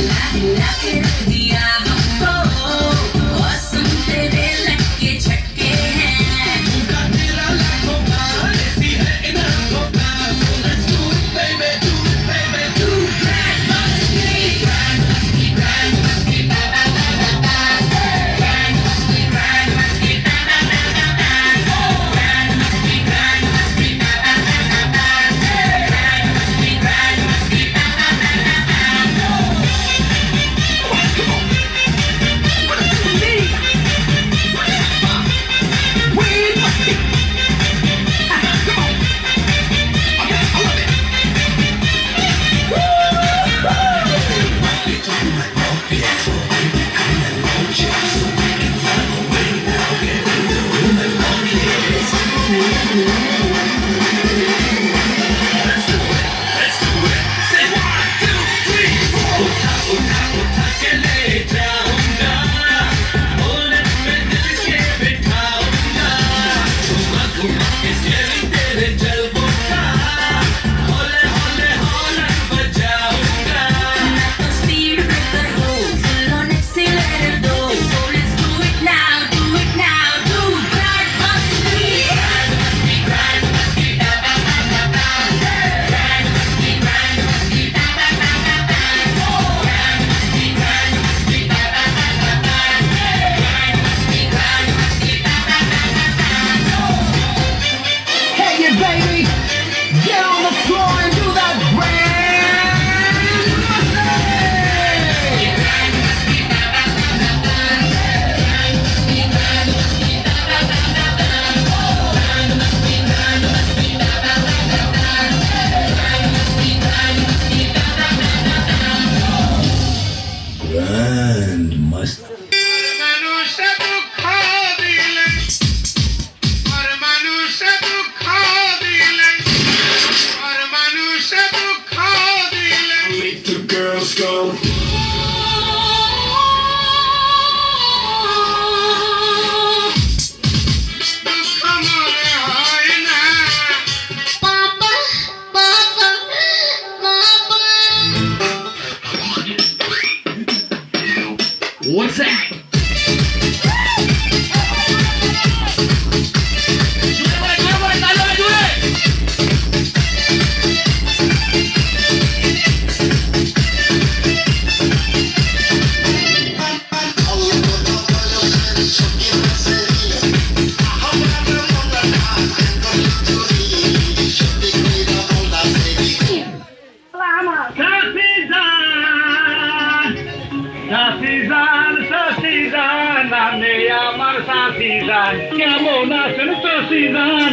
lucky, lucky, lucky. What's that?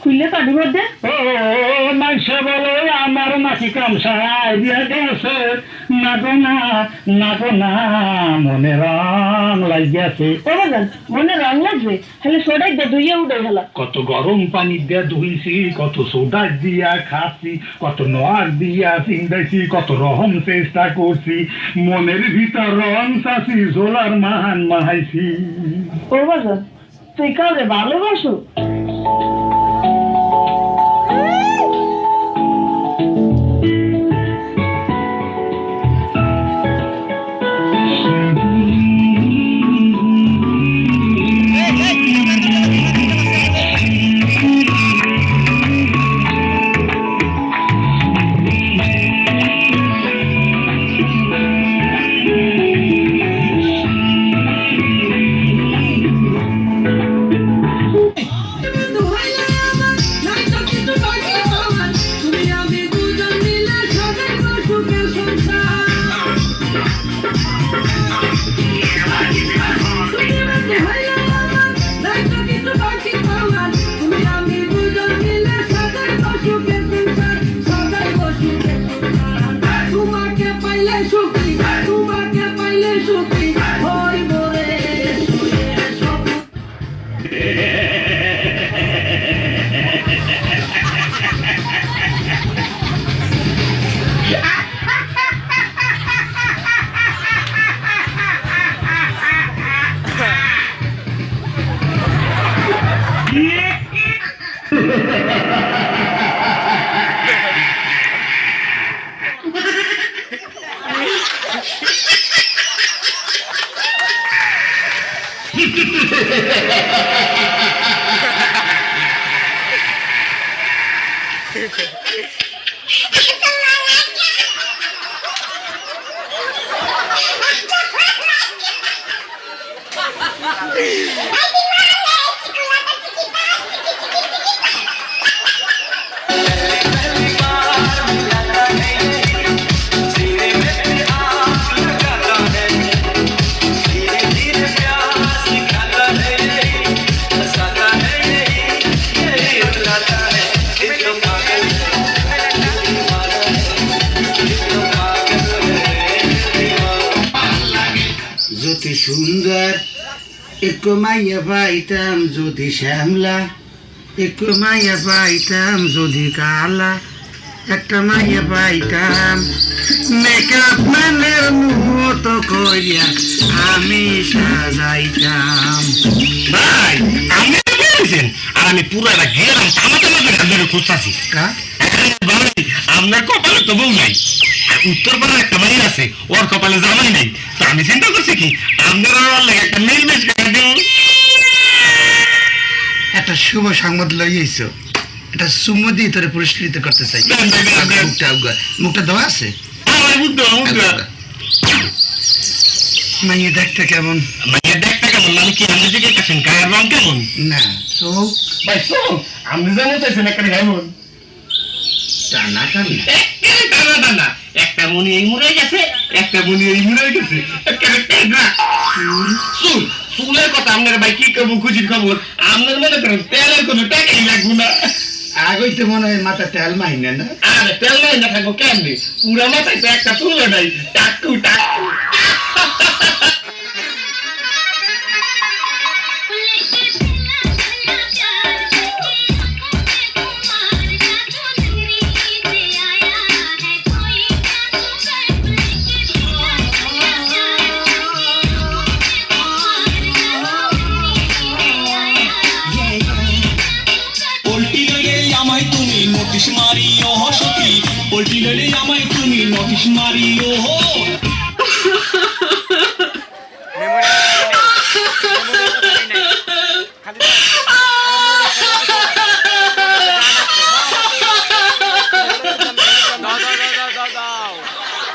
পানি মধ্যে ও মাইসে বলে আমার কামসায় দিয়া গেছে না গো না না গো না মনে রং লাগিয়াছে। ও মনে রং লাগবে? তাহলে সোডাই দে দুইয়ে উঠে গেল কত গরম পানি দিয়ে ধুইছি কত সোডা দিয়া খাচ্ছি কত নোয়ার দিয়া চিন্তাইছি কত রহম চেষ্টা করছি। মনের ভিতর রং চাষি জোলার মাহান মাহাইছি। ও বাগান তুই কাউরে ভালোবাসো? তুমি একটু মাইয়া পাইতাম যদি শ্যামলা একটু মাইয়া পাইতাম যদি কালা একটা মাইয়া পাইতাম মেকআপ ম্যানের মুহূর্ত করিয়া আমি সাজাইতাম ভাই তো পেরেছেন আর আমি পুরো একটা মাঝে আপনার খুঁজতাছি আপনার কপালে তো বউ নাই উত্তর পাড়ার একটা মাই আছে ওর কপালে জামাই নাই। তো আমি চিন্তা করছি কি আপনার লাগে একটা মিল করে দিন। একটা শুভ সংবাদ লইয়েছ এটা সুম্ম দিয়ে তোরে পুরস্কৃত করতে চাই। মুখটা দেওয়া আছে? বুদ্ধ মাইয়া দেখতে কেমন? মানে দেখতে কেমন? আমি কি আপনি দিকে কাছেন গায়ের রং কেমন? না চোখ? ভাই আপনি কেমন টানা টানি। টানা টানা। একটা মনি এই মুড়ে গেছে একটা মনি এই মুড়ে গেছে। চুল চুলের কথা আপনার ভাই কি করব খুঁজির খবর? আপনার মনে করেন তেলের কোনো টাকাই লাগবো না। আগইতে মনে হয় মাথা তেল মাইনে না আরে তেল নাই না থাকব কেমনি? পুরা মাথায় তো একটা তুলো নাই। টাকু টাকু। মারিও সখী। ওই লড়ে আমায় তুমি নোটিশ মারিও